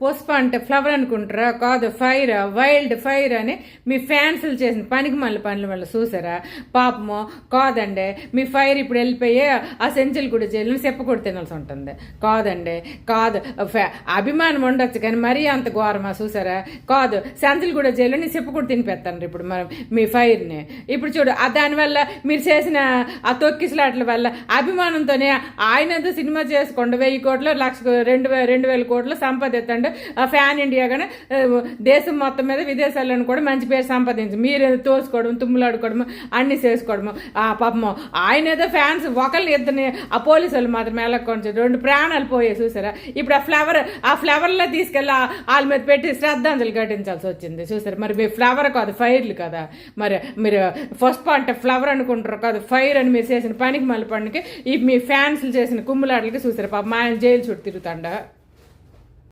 పుష్ప అంటే ఫ్లవర్ అనుకుంటారా? కాదు ఫైర్ వైల్డ్ ఫైర్ అని మీ ఫ్యాన్స్లు చేసిన పనికి మళ్ళీ పనుల వల్ల చూసారా? పాపము కాదండి మీ ఫైర్ ఇప్పుడు వెళ్ళిపోయి ఆ సెంచులు కూడా జైలు కూడా తినాల్సి ఉంటుంది. కాదండి కాదు అభిమానం ఉండొచ్చు కానీ మరీ అంత ఘోరమా చూసారా? కాదు సెంచులు కూడా చేయలేని చెప్పు కూడా తినిపెత్తాను ఇప్పుడు మనం మీ ఫైర్ని ఇప్పుడు చూడు దానివల్ల మీరు చేసిన ఆ తొక్కిసలాట్ల వల్ల అభిమానంతోనే ఆయన సినిమా చేసుకోండి వెయ్యి కోట్లు లక్ష రెండు రెండు వేల కోట్లు సంపాదించండి ఆ ఫ్యాన్ ఇండియా కానీ దేశం మొత్తం మీద విదేశాలను కూడా మంచి పేరు సంపాదించి. మీరు తోసుకోవడం తుమ్ములాడుకోవడం అన్ని చేసుకోవడము. ఆ పాపము ఆయన ఏదో ఫ్యాన్స్ ఒకళ్ళు ఇద్దరిని ఆ పోలీసు వాళ్ళు మాత్రం వెళ్ళకొంచెం రెండు ప్రాణాలు పోయాయి చూసారా? ఇప్పుడు ఆ ఫ్లవర్ ఆ ఫ్లవర్లో తీసుకెళ్ళి వాళ్ళ మీద పెట్టి శ్రద్ధాంజలి ఘటించాల్సి వచ్చింది చూసారు? మరి మీ ఫ్లవర్ కాదు ఫైర్లు కదా. మరి మీరు ఫస్ట్ అంటే ఫ్లవర్ అనుకుంటారు కాదు ఫైర్ అని మీరు చేసిన పనికి మళ్ళీ పనికి ఈ మీ ఫ్యాన్స్లు చేసిన కుమ్ములాటలకి చూసారు? పాప మా ఆయన జైలు చుట్టూ తిరుగుతాండ.